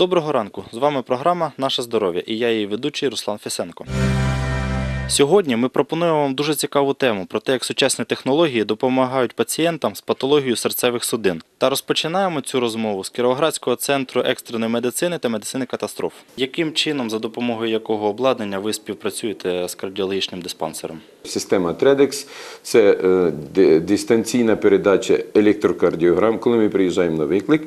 Доброго ранку! З вами програма Наше здоров'я і я її ведучий Руслан Фісенко. Сьогодні ми пропонуємо вам дуже цікаву тему про те, як сучасні технології допомагають пацієнтам з патологією серцевих судин. Та розпочинаємо цю розмову з Кіровоградського центру екстреної медицини та медицини катастроф. Яким чином, за допомогою якого обладнання ви співпрацюєте з кардіологічним диспансером? Система TREDEX – це е, дистанційна передача електрокардіограм. Коли ми приїжджаємо на виклик,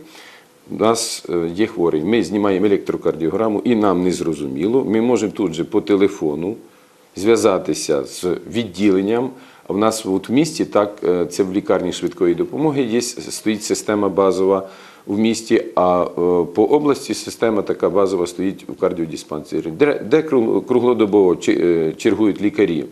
у нас е, є хворий. Ми знімаємо електрокардіограму і нам не зрозуміло. Ми можемо тут же по телефону зв'язатися з відділенням. В нас от в місті, так, е, це в лікарні швидкої допомоги, є, стоїть система базова в місті, а е, по області система така базова стоїть у кардіодиспансері, де, круглодобово чергують лікарі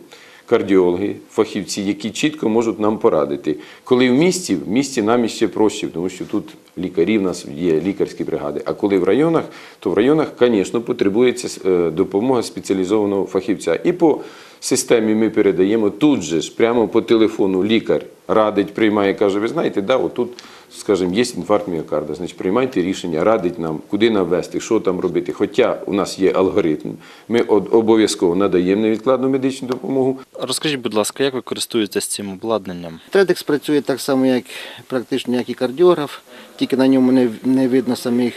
кардіологи, фахівці, які чітко можуть нам порадити. Коли в місті, в місті нам іще проще, тому що тут лікарі в нас є лікарські бригади. А коли в районах, то в районах, звісно, потребується е, допомога спеціалізованого фахівця. І по системі ми передаємо тут же ж, прямо по телефону лікар радить, приймає, каже, ви знаєте, да, отут, скажімо, є інфаркт міокарда, значить приймайте рішення, радить нам, куди нам вести, що там робити. Хоча у нас є алгоритм, ми обов'язково надаємо невідкладну медичну допомогу, Розкажіть, будь ласка, як ви користуєтесь цим обладнанням? Тредекс працює так само, як практично як і кардіограф, тільки на ньому не, не видно самих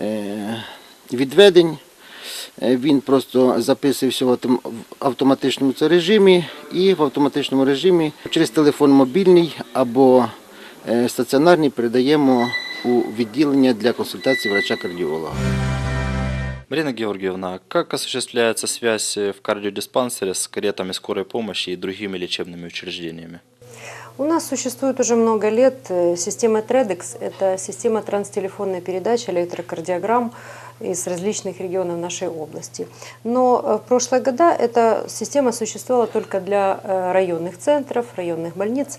е, відведень. Е, Він просто записується в автоматичному режимі і в автоматичному режимі через телефон мобільний або е, стаціонарний передаємо у відділення для консультації врача-кардіолога. Марина Георгиевна, как осуществляется связь в кардиодиспансере с каретами скорой помощи и другими лечебными учреждениями? У нас существует уже много лет э, система TREDEX. Это система транстелефонной передачи электрокардиограмм из различных регионов нашей области. Но э, в прошлые года эта система существовала только для э, районных центров, районных больниц.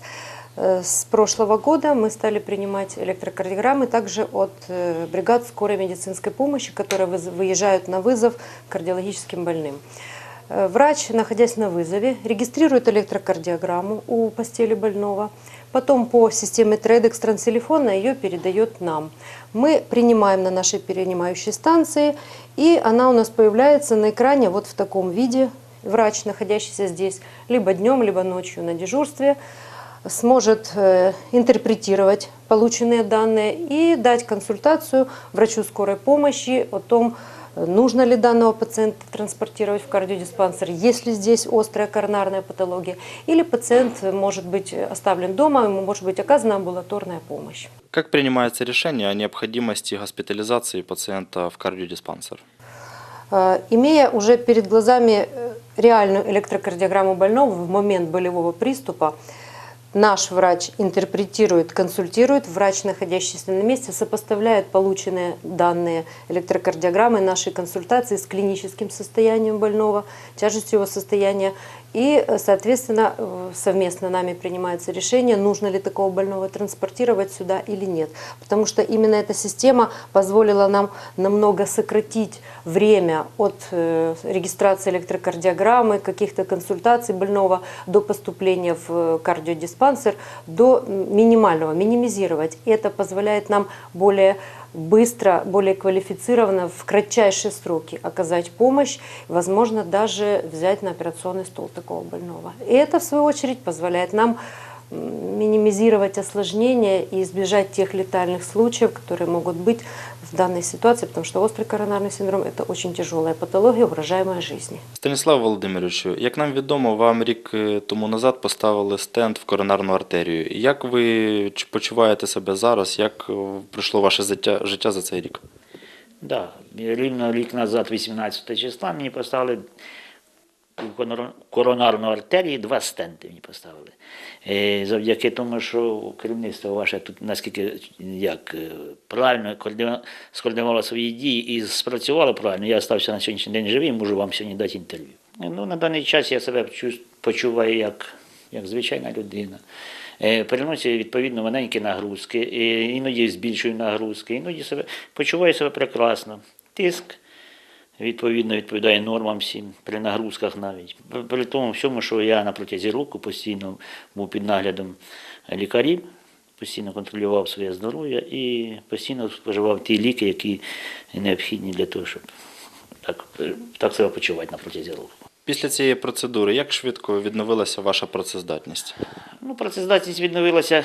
Э, С прошлого года мы стали принимать электрокардиограммы также от э, бригад скорой медицинской помощи, которые выезжают на вызов кардиологическим больным. Э, Врач, находясь на вызове, регистрирует электрокардиограмму у постели больного, потом по системе TREDEX транселефона ее передает нам. Мы принимаем на нашей перенимающей станции, и она у нас появляется на экране вот в таком виде. Врач, находящийся здесь либо днем, либо ночью на дежурстве, сможет э, интерпретировать полученные данные и дать консультацию врачу скорой помощи о том, нужно ли данного пациента транспортировать в кардиодиспансер, есть ли здесь острая коронарная патология, или пациент может быть оставлен дома, ему может быть оказана амбулаторная помощь. Как принимается решение о необходимости госпитализации пациента в кардиодиспансер? Э, Имея уже перед глазами э, реальную электрокардиограмму больного в момент болевого приступа, наш врач интерпретирует, консультирует, врач, находящийся на месте, сопоставляет полученные данные электрокардиограммы нашей консультации с клиническим состоянием больного, тяжестью его состояния. И, э, соответственно, совместно нами принимается решение, нужно ли такого больного транспортировать сюда или нет. Потому что именно эта система позволила нам намного сократить время от э, регистрации электрокардиограммы, каких-то консультаций больного до поступления в э, кардиодиспансер до минимального, минимизировать. И это позволяет нам более быстро, более квалифицированно, в кратчайшие сроки оказать помощь, возможно, даже взять на операционный стол такого больного. И это, в свою очередь, позволяет нам минимизировать осложнения и избежать тех летальных случаев, которые могут быть в данной ситуации, потому что острый коронарный синдром – это очень тяжелая патология, угрожаемая жизни. Станіслав Володимировичу, як нам відомо, вам рік е, тому назад поставили стенд в коронарну артерію. Як ви ч- почуваєте себе зараз? Як е, пройшло ваше життя, життя за цей рік? Да, рівно рік назад, 18 числа, мені поставили у конор- коронарну артерію два стенти мені поставили. Е, Завдяки тому, що керівництво ваше тут наскільки як е, правильно скоординувало свої дії і спрацювало правильно, я залишився на сьогоднішній день живий, можу вам сьогодні дати інтерв'ю. Е, Ну, на даний час я себе почуваю як, як звичайна людина. Е, відповідно маленькі нагрузки, іноді збільшую нагрузки, іноді себе почуваю себе прекрасно. Тиск відповідно відповідає нормам всім, при нагрузках навіть. При- тому всьому, що я на протязі року постійно був під наглядом лікарів, постійно контролював своє здоров'я і постійно споживав ті ліки, які необхідні для того, щоб так, так себе почувати на протязі року. Після цієї процедури як швидко відновилася ваша працездатність? Ну, працездатність відновилася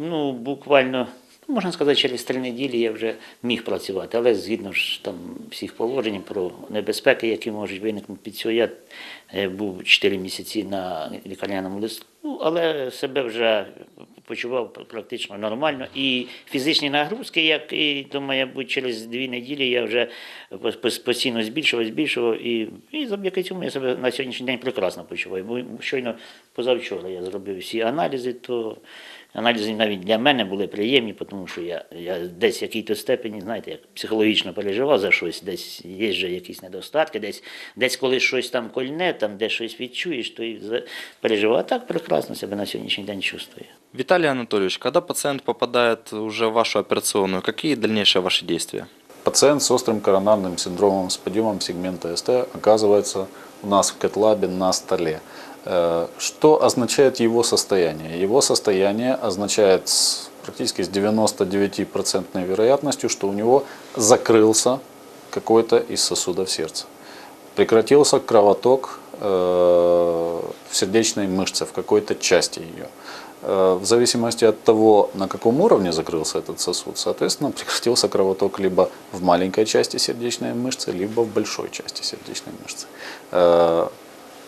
ну, буквально, можна сказати, через три неділі я вже міг працювати, але згідно ж там всіх положень про небезпеки, які можуть виникнути під цього, я е, був 4 місяці на лікарняному листу, але себе вже почував практично нормально. І фізичні нагрузки, як і то, мабуть, через дві неділі я вже пос- пос- постійно збільшував, збільшував, і, і завдяки цьому я себе на сьогоднішній день прекрасно почуваю. Бо щойно позавчора я зробив всі аналізи, то аналізи навіть для мене були приємні, тому що я, я десь в якій-то степені, знаєте, як психологічно переживав за щось, десь є вже якісь недостатки, десь, десь коли щось там кольне, там де щось відчуєш, то і за- переживав. А так прекрасно себе на сьогоднішній день чувствую. Виталий Анатольевич, когда пациент попадает уже в вашу операционную, какие дальнейшие ваши действия? Пациент с острым коронарным синдромом с подъемом сегмента СТ оказывается у нас в кетлабе на столе. Э, Что означает его состояние? Его состояние означает практически с 99% вероятностью, что у него закрылся какой-то из сосудов сердца. Прекратился кровоток э, в сердечной мышце, в какой-то части ее. Э, В зависимости от того, на каком уровне закрылся этот сосуд, соответственно, прекратился кровоток либо в маленькой части сердечной мышцы, либо в большой части сердечной мышцы.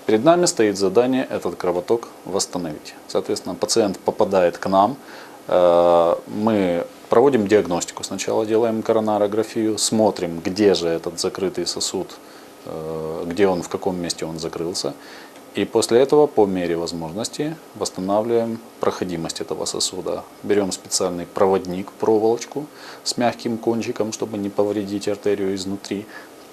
Перед нами стоит задание этот кровоток восстановить. Соответственно, пациент попадает к нам, э, мы проводим диагностику. Сначала делаем коронарографию, смотрим, где же этот закрытый сосуд, э, где он, в каком месте он закрылся. И после этого, по мере возможности, восстанавливаем проходимость этого сосуда. Берем специальный проводник, проволочку с мягким кончиком, чтобы не повредить артерию изнутри.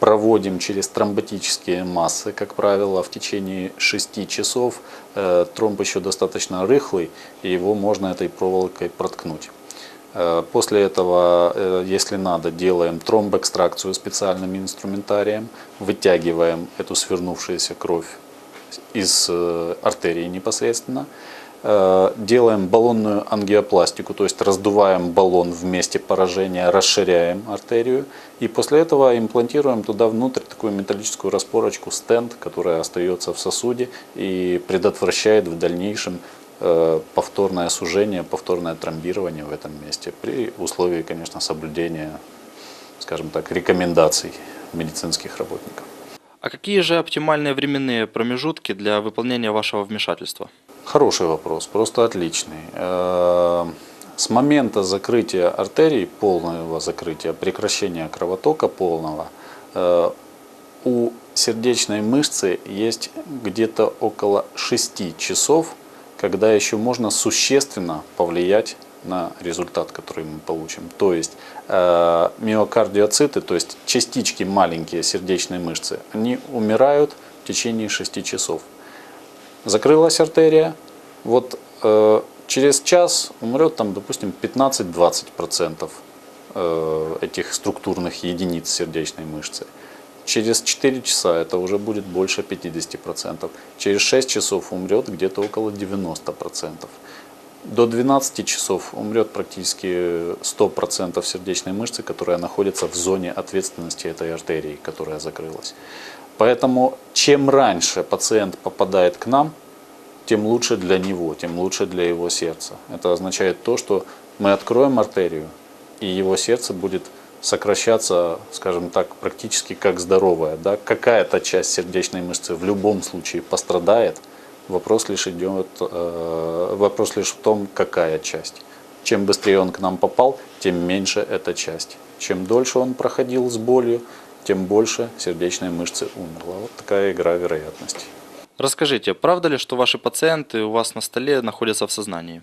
Проводим через тромботические массы, как правило, в течение 6 часов. Э, Тромб еще достаточно рыхлый, и его можно этой проволокой проткнуть. Э, После этого, э, если надо, делаем тромбэкстракцию специальным инструментарием, вытягиваем эту свернувшуюся кровь из артерии непосредственно. Э, Делаем баллонную ангиопластику, то есть раздуваем баллон в месте поражения, расширяем артерию. И после этого имплантируем туда внутрь такую металлическую распорочку, стенд, которая остается в сосуде и предотвращает в дальнейшем э, повторное сужение, повторное тромбирование в этом месте при условии, конечно, соблюдения, скажем так, рекомендаций медицинских работников. А какие же оптимальные временные промежутки для выполнения вашего вмешательства? Хороший вопрос, просто отличный. Э, С момента закрытия артерий, полного закрытия, прекращения кровотока полного, э, у сердечной мышцы есть где-то около 6 часов, когда еще можно существенно повлиять на результат, который мы получим. То есть э, миокардиоциты, то есть частички маленькие сердечной мышцы, они умирают в течение 6 часов. Закрылась артерия, вот э, через час умрет там, допустим, 15-20% э, этих структурных единиц сердечной мышцы. Через 4 часа это уже будет больше 50%. Через 6 часов умрет где-то около 90%. До 12 часов умрет практически 100% сердечной мышцы, которая находится в зоне ответственности этой артерии, которая закрылась. Поэтому чем раньше пациент попадает к нам, тем лучше для него, тем лучше для его сердца. Это означает то, что мы откроем артерию, и его сердце будет сокращаться, скажем так, практически как здоровое. Да? Какая-то часть сердечной мышцы в любом случае пострадает. Вопрос лишь идет, э, вопрос лишь в том, какая часть. Чем быстрее он к нам попал, тем меньше эта часть. Чем дольше он проходил с болью, тем больше сердечной мышцы умерла. Вот такая игра вероятностей. Расскажите, правда ли, что ваши пациенты у вас на столе находятся в сознании?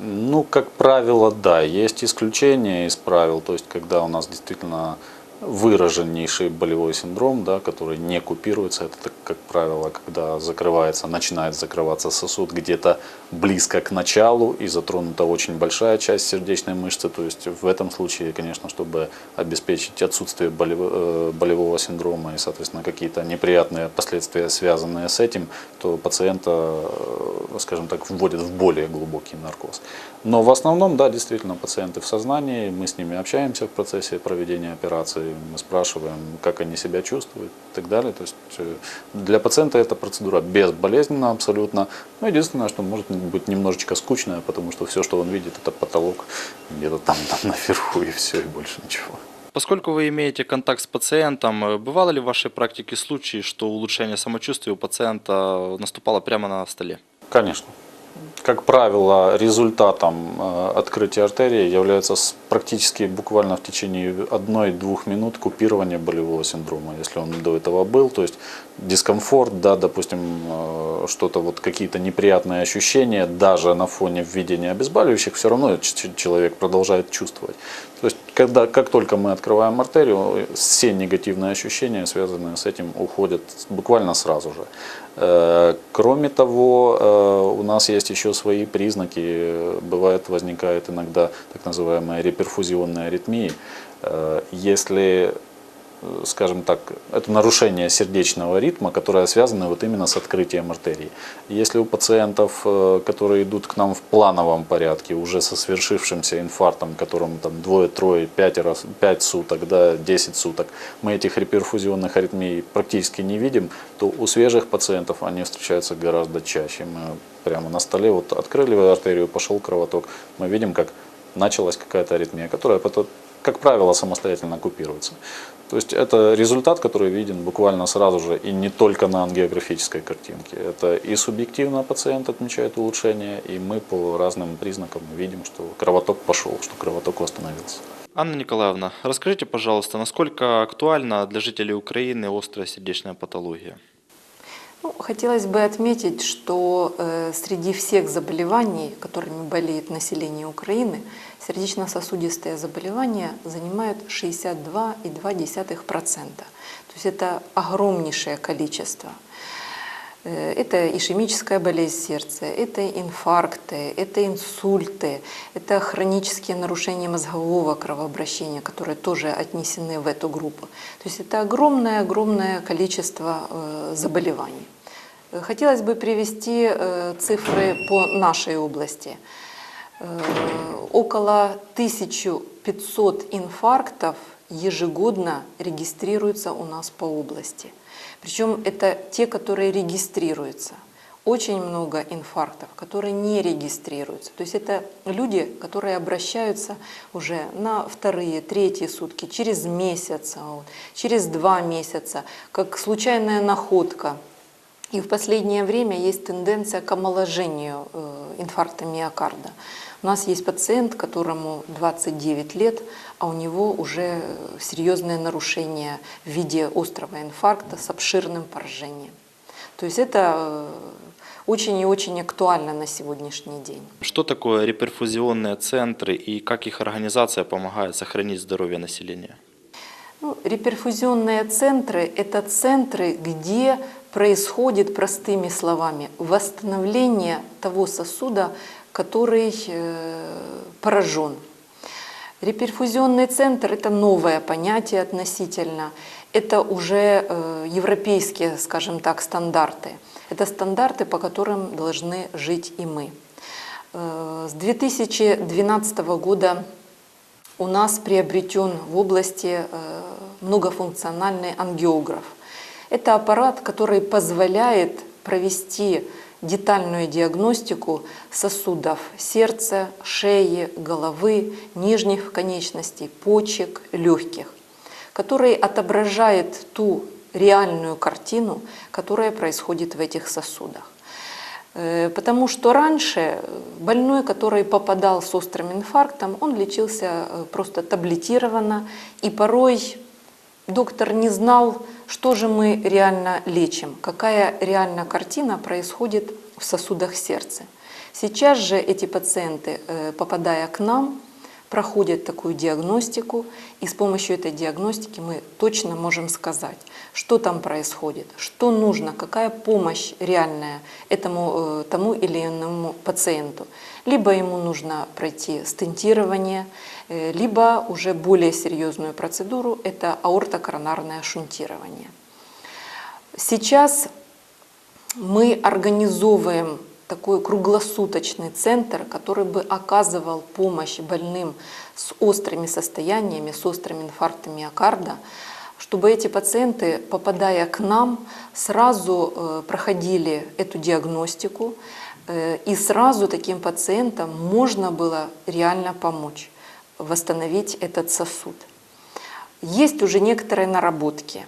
Ну, как правило, да. Есть исключения из правил. То есть, когда у нас действительно выраженнейший болевой синдром, да, который не купируется. Это, как правило, когда закрывается, начинает закрываться сосуд где-то близко к началу и затронута очень большая часть сердечной мышцы. То есть в этом случае, конечно, чтобы обеспечить отсутствие э, болевого синдрома и, соответственно, какие-то неприятные последствия, связанные с этим, то пациента, э, скажем так, вводят в более глубокий наркоз. Но в основном, да, действительно, пациенты в сознании, мы с ними общаемся в процессе проведения операции, мы спрашиваем, как они себя чувствуют и так далее. То есть э, для пациента эта процедура безболезненна абсолютно. Но единственное, что может быть немножечко скучная, потому что все, что он видит, это потолок где-то там, там наверху и все, и больше ничего. Поскольку вы имеете контакт с пациентом, э, бывало ли в вашей практике случаи, что улучшение самочувствия у пациента наступало прямо на столе? Конечно. Как правило, результатом э, открытия артерии является практически буквально в течение одной-двух минут купирование болевого синдрома, если он до этого был. То есть дискомфорт, да, допустим, э, что-то вот какие-то неприятные ощущения, даже на фоне введения обезболивающих, все равно человек продолжает чувствовать. То есть, когда, как только мы открываем артерию, все негативные ощущения, связанные с этим, уходят буквально сразу же. Э, Кроме того, э, у нас есть еще свои признаки. Бывает, возникает иногда так называемая реперфузионная аритмия. Э, Если скажем так, это нарушение сердечного ритма, которое связано вот именно с открытием артерий. Если у пациентов, э, которые идут к нам в плановом порядке, уже со свершившимся инфарктом, которым там двое, трое, пять, раз, пять суток, да, 10 суток, мы этих реперфузионных аритмий практически не видим, то у свежих пациентов они встречаются гораздо чаще. Мы прямо на столе вот открыли артерию, пошел кровоток, мы видим, как началась какая-то аритмия, которая потом, как правило, самостоятельно купируется. То есть это результат, который виден буквально сразу же и не только на ангиографической картинке. Это и субъективно пациент отмечает улучшение, и мы по разным признакам видим, что кровоток пошел, что кровоток восстановился. Анна Николаевна, расскажите, пожалуйста, насколько актуальна для жителей Украины острая сердечная патология? Ну, хотелось бы отметить, что э, среди всех заболеваний, которыми болеет население Украины, сердечно-сосудистые заболевания занимают 62,2%. То есть это огромнейшее количество. Э, Это ишемическая болезнь сердца, это инфаркты, это инсульты, это хронические нарушения мозгового кровообращения, которые тоже отнесены в эту группу. То есть это огромное-огромное количество э, заболеваний. Э, Хотелось бы привести цифры по нашей области. Э, Около 1500 инфарктов ежегодно регистрируются у нас по области. Причем это те, которые регистрируются. Очень много инфарктов, которые не регистрируются. То есть это люди, которые обращаются уже на вторые, третьи сутки, через месяц, а вот, через два месяца, как случайная находка. И в последнее время есть тенденция к омоложению э, инфаркта миокарда. У нас есть пациент, которому 29 лет, а у него уже серьезное нарушение в виде острого инфаркта с обширным поражением. То есть это э, очень и очень актуально на сегодняшний день. Что такое реперфузионные центры и как их организация помогает сохранить здоровье населения? Ну, реперфузионные центры – это центры, где происходит, простыми словами, восстановление того сосуда, который э, поражен. Реперфузионный центр – это новое понятие относительно. Это уже э, европейские, скажем так, стандарты. Это стандарты, по которым должны жить и мы. Э, С 2012 года у нас приобретен в области многофункциональный ангиограф. Это аппарат, который позволяет провести детальную диагностику сосудов сердца, шеи, головы, нижних конечностей, почек, легких, который отображает ту реальную картину, которая происходит в этих сосудах. Э, Потому что раньше больной, который попадал с острым инфарктом, он лечился э, просто таблетированно, и порой доктор не знал, что же мы реально лечим, какая реальная картина происходит в сосудах сердца. Сейчас же эти пациенты, э, попадая к нам, проходят такую диагностику, и с помощью этой диагностики мы точно можем сказать, что там происходит, что нужно, какая помощь реальная этому э, тому или иному пациенту. Либо ему нужно пройти стентирование, э, либо уже более серьезную процедуру – это аортокоронарное шунтирование. Сейчас мы организовываем такой круглосуточный центр, который бы оказывал помощь больным с острыми состояниями, с острыми инфарктами миокарда, чтобы эти пациенты, попадая к нам, сразу э, проходили эту диагностику, э, и сразу таким пациентам можно было реально помочь восстановить этот сосуд. Есть уже некоторые наработки.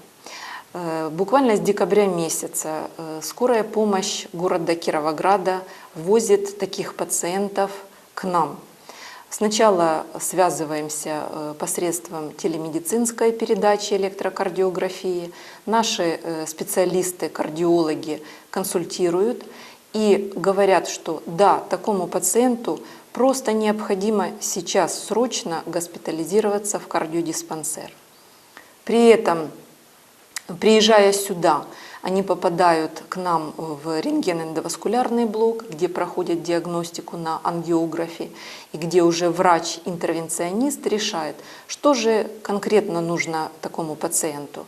Э, Буквально с декабря месяца э, скорая помощь города Кировограда возит таких пациентов к нам. Сначала связываемся э, посредством телемедицинской передачи электрокардиографии. Наши специалисты, кардиологи консультируют и говорят, что да, такому пациенту просто необходимо сейчас срочно госпитализироваться в кардиодиспансер. При этом Приезжая сюда, они попадают к нам в рентген-эндоваскулярный блок, где проходят диагностику на ангиографе, и где уже врач-интервенционист решает, что же конкретно нужно такому пациенту.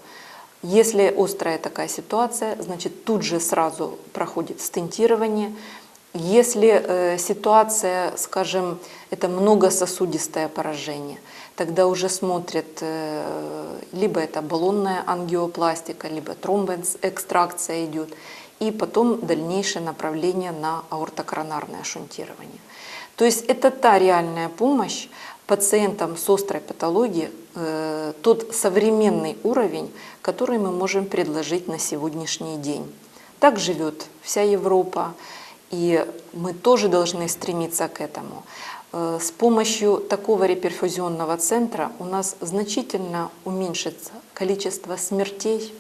Если острая такая ситуация, значит тут же сразу проходит стентирование. Если э, ситуация, скажем, это многососудистое поражение – тогда уже смотрят, э, либо это баллонная ангиопластика, либо тромбоэкстракция идет, и потом дальнейшее направление на аортокоронарное шунтирование. То есть это та реальная помощь пациентам с острой патологией, э, тот современный уровень, который мы можем предложить на сегодняшний день. Так живет вся Европа, и мы тоже должны стремиться к этому. Э, С помощью такого реперфузионного центра у нас значительно уменьшится количество смертей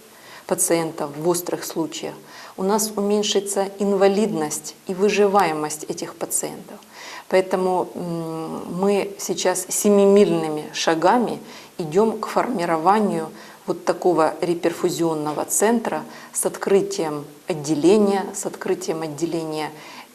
пациентов в острых случаях. У нас уменьшится инвалидность и выживаемость этих пациентов. Поэтому мы сейчас семимильными шагами идем к формированию вот такого реперфузионного центра с открытием отделения, с открытием отделения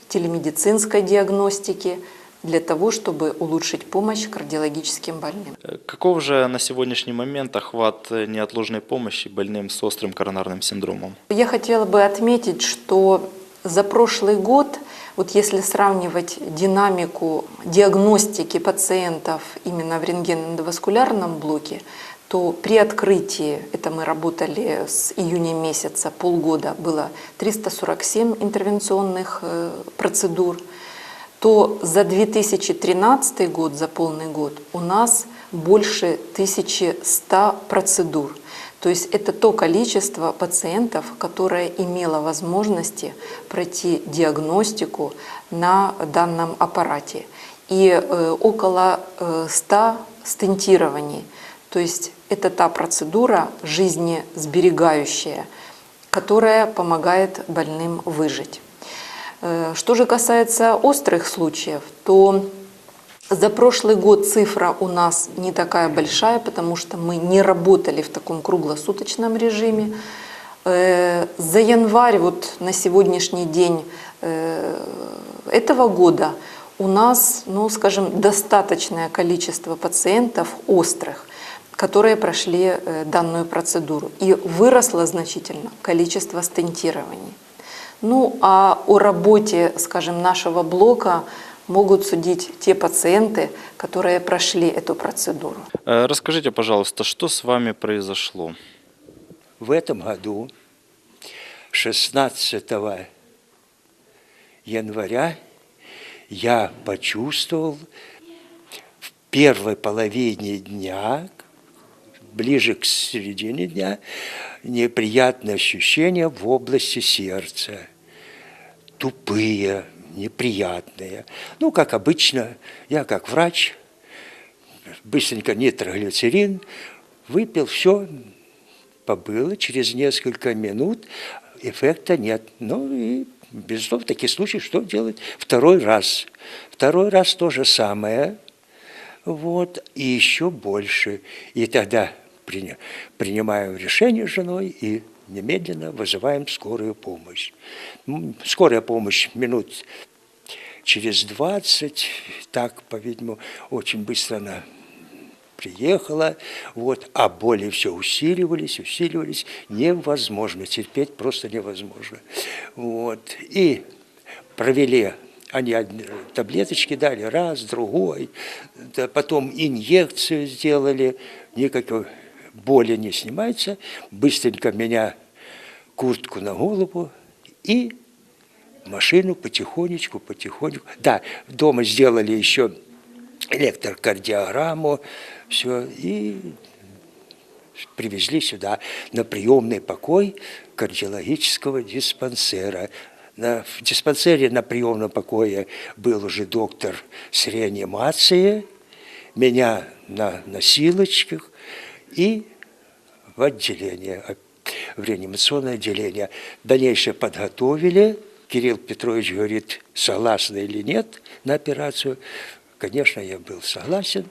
телемедицинской диагностики, для того, чтобы улучшить помощь кардиологическим больным. Э, Каков же на сегодняшний момент охват э, неотложной помощи больным с острым коронарным синдромом? Я хотела бы отметить, что за прошлый год, вот если сравнивать динамику диагностики пациентов именно в рентгеноваскулярном блоке, то при открытии, это мы работали с июня месяца, полгода, было 347 интервенционных э, процедур, то за 2013 год, за полный год, у нас больше 1100 процедур. То есть это то количество пациентов, которое имело возможности пройти диагностику на данном аппарате. И э, около э, 100 стентирований. То есть это та процедура жизнесберегающая, которая помогает больным выжить. Э, Что же касается острых случаев, то за прошлый год цифра у нас не такая большая, потому что мы не работали в таком круглосуточном режиме. Э, За январь вот на сегодняшний день э, этого года у нас, ну, скажем, достаточное количество пациентов острых, которые прошли данную процедуру. И выросло значительно количество стентирований. Ну а о работе, скажем, нашего блока могут судить те пациенты, которые прошли эту процедуру. Э, Расскажите, пожалуйста, что с вами произошло? В этом году, 16 января, я почувствовал в первой половине дня, ближе к середине дня, неприятные ощущения в области сердца. Тупые, неприятные. Ну, как обычно, я как врач, быстренько нитроглицерин, выпил, все, побыло, через несколько минут эффекта нет. Ну и, безусловно, в таких случаях что делать? Второй раз. Второй раз то же самое. вот, и еще больше. И тогда принимаем решение с женой и немедленно вызываем скорую помощь. Скорая помощь минут через 20, так, по-видимому, очень быстро она приехала, вот, а боли все усиливались, усиливались, невозможно, терпеть просто невозможно. Вот, и провели, они одни таблеточки дали, раз, другой, да, потом инъекцию сделали, никакой боли не снимается, быстренько меня куртку на голову и машину потихонечку, потихонечку. Да, дома сделали еще электрокардиограмму, все, и привезли сюда на приемный покой кардиологического диспансера. На, в диспансере на приемном покое был уже доктор с реанимацией, меня на носилочках и в отделение, э, в реанимационное отделение. Дальнейшее подготовили. Кирилл Петрович говорит, согласны или нет на операцию. Конечно, я был согласен,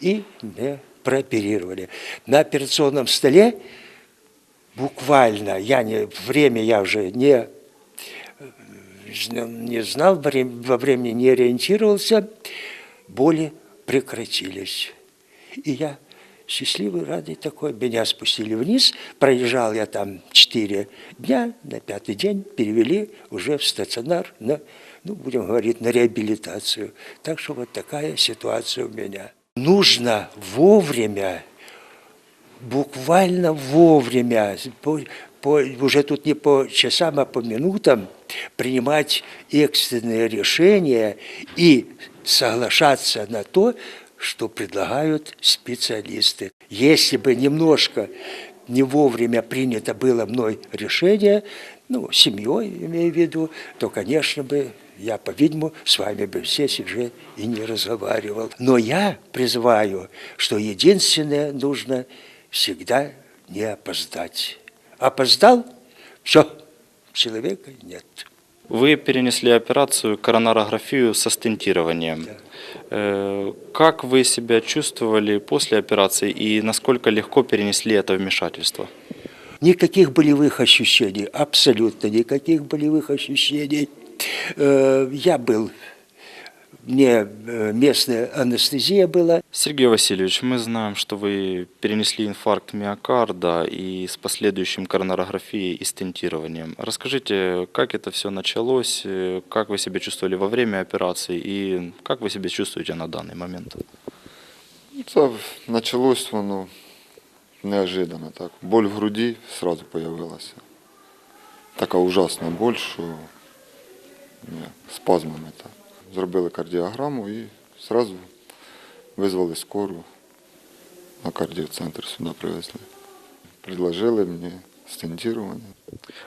и меня прооперировали. На операционном столе буквально, я не, время я уже не, не знал, во времени не ориентировался, боли прекратились. И я счастливый, радый такой. Меня спустили вниз, пролежал я там четыре дня, на пятый день перевели уже в стационар на, ну, будем говорить, на реабилитацию. Так что вот такая ситуация у меня. Нужно вовремя буквально вовремя, по- по- уже тут не по часам, а по минутам принимать экстренные решения и соглашаться на то, что предлагают специалисты. Если бы немножко не вовремя принято было мной решение, ну, семьей имею в виду, то, конечно бы, я, по-видимому, с вами бы здесь уже и не разговаривал. Но я призываю, что единственное нужно всегда не опоздать. Опоздал – все, человека нет. Вы перенесли операцию коронарографию со стентированием. Э, Как вы себя чувствовали после операции и насколько легко перенесли это вмешательство? Никаких болевых ощущений, абсолютно никаких болевых ощущений. Э, Я был, мне э, местная анестезия была, Сергей Васильевич, мы знаем, что вы перенесли инфаркт миокарда и с последующим коронарографией и стентированием. Расскажите, как это все началось, э, как вы себя чувствовали во время операции и как вы себя чувствуете на данный момент? Це почалось воно неожиданно так. Боль в груді сразу появилася. Така ужасна боль, ні, спазмами так Зробили кардіограму і одразу визвали скору на кардіоцентр сюди привезли. Предложили мені стентування.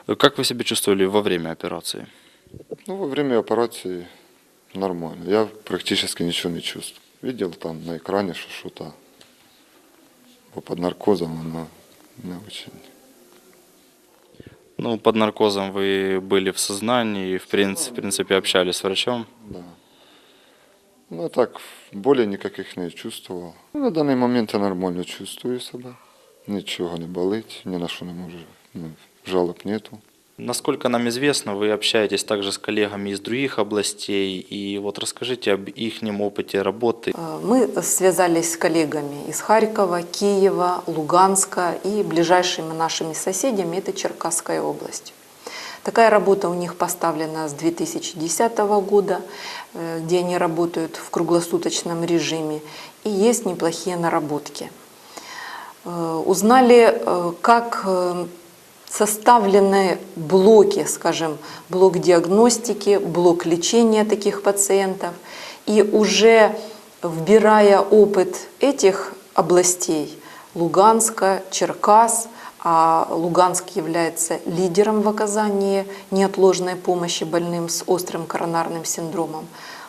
Э, Как вы себя чувствовали во время операции? Ну, во время операции нормально. Я практически ничего не чувствую. Видел там на экране, что что-то бо под наркозом оно не очень. Ну, под наркозом вы были в сознании и, в принципе, в принципе общались с врачом. Да. Ну, так, боли никаких не чувствовал. Ну, на даний момент я нормально чувствую себе. Нічого не болить, ні на що не можу. Ну, жалоб нету. Насколько нам известно, вы общаетесь также с коллегами из других областей. И вот расскажите об их опыте работы. Э, Мы связались с коллегами из Харькова, Киева, Луганска и ближайшими нашими соседями – это Черкасская область. Такая работа у них поставлена с 2010 года, э, где они работают в круглосуточном режиме, и есть неплохие наработки. Э, Узнали, как составлены блоки, скажем, блок диагностики, блок лечения таких пациентов. И уже вбирая опыт этих областей, Луганска, Черкас, а Луганск является лидером в оказании неотложной помощи больным с острым коронарным синдромом,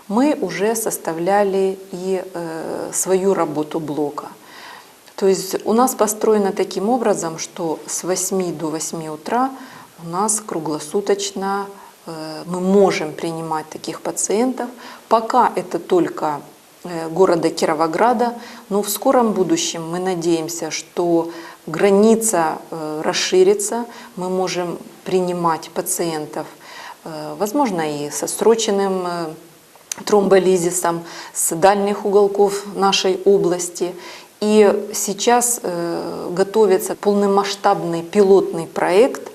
мы уже составляли и э, свою работу блока. То есть у нас построено таким образом, что с 8 до 8 утра у нас круглосуточно э, мы можем принимать таких пациентов. Пока это только э, города Кировограда, но в скором будущем мы надеемся, что граница э, расширится, мы можем принимать пациентов, возможно, и со сроченным тромболизисом с дальних уголков нашей области. И сейчас э, готовится полномасштабный пилотный проект.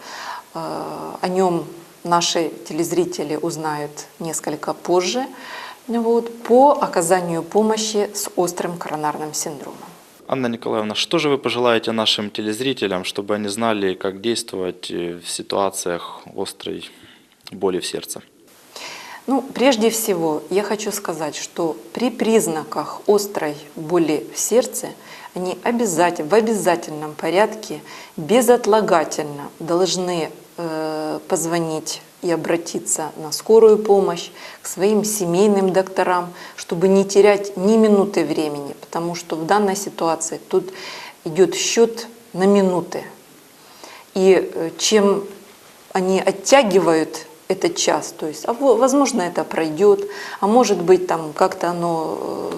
Э, о нем наши телезрители узнают несколько позже. Вот, по оказанию помощи с острым коронарным синдромом. Анна Николаевна, что же вы пожелаете нашим телезрителям, чтобы они знали, как действовать э, в ситуациях острой боли в сердце? Ну, прежде всего, я хочу сказать, что при признаках острой боли в сердце они обязательно, в обязательном порядке, безотлагательно должны э, позвонить и обратиться на скорую помощь, к своим семейным докторам, чтобы не терять ни минуты времени, потому что в данной ситуации тут идет счет на минуты. И э, чем они оттягивают этот час, то есть, а во- возможно, это пройдет, а может быть, там как-то оно э,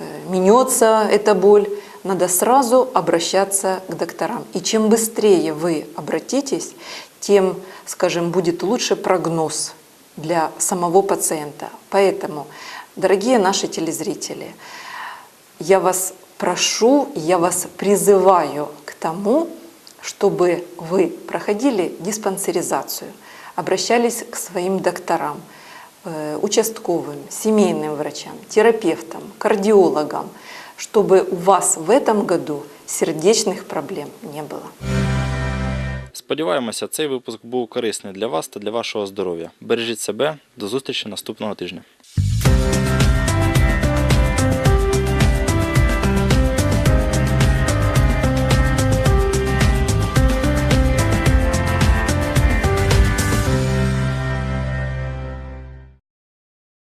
э, минется, эта боль, надо сразу обращаться к докторам. И чем быстрее вы обратитесь, тем, скажем, будет лучше прогноз для самого пациента. Поэтому, дорогие наши телезрители, я вас прошу, я вас призываю к тому, чтобы вы проходили диспансеризацию, обращались к своим докторам, э, участковым, семейным врачам, терапевтам, кардиологам, чтобы у вас в этом году сердечных проблем не было. Сподіваємося, цей випуск був корисний для вас та для вашого здоров'я. Бережіть себе, до зустрічі наступного тижня.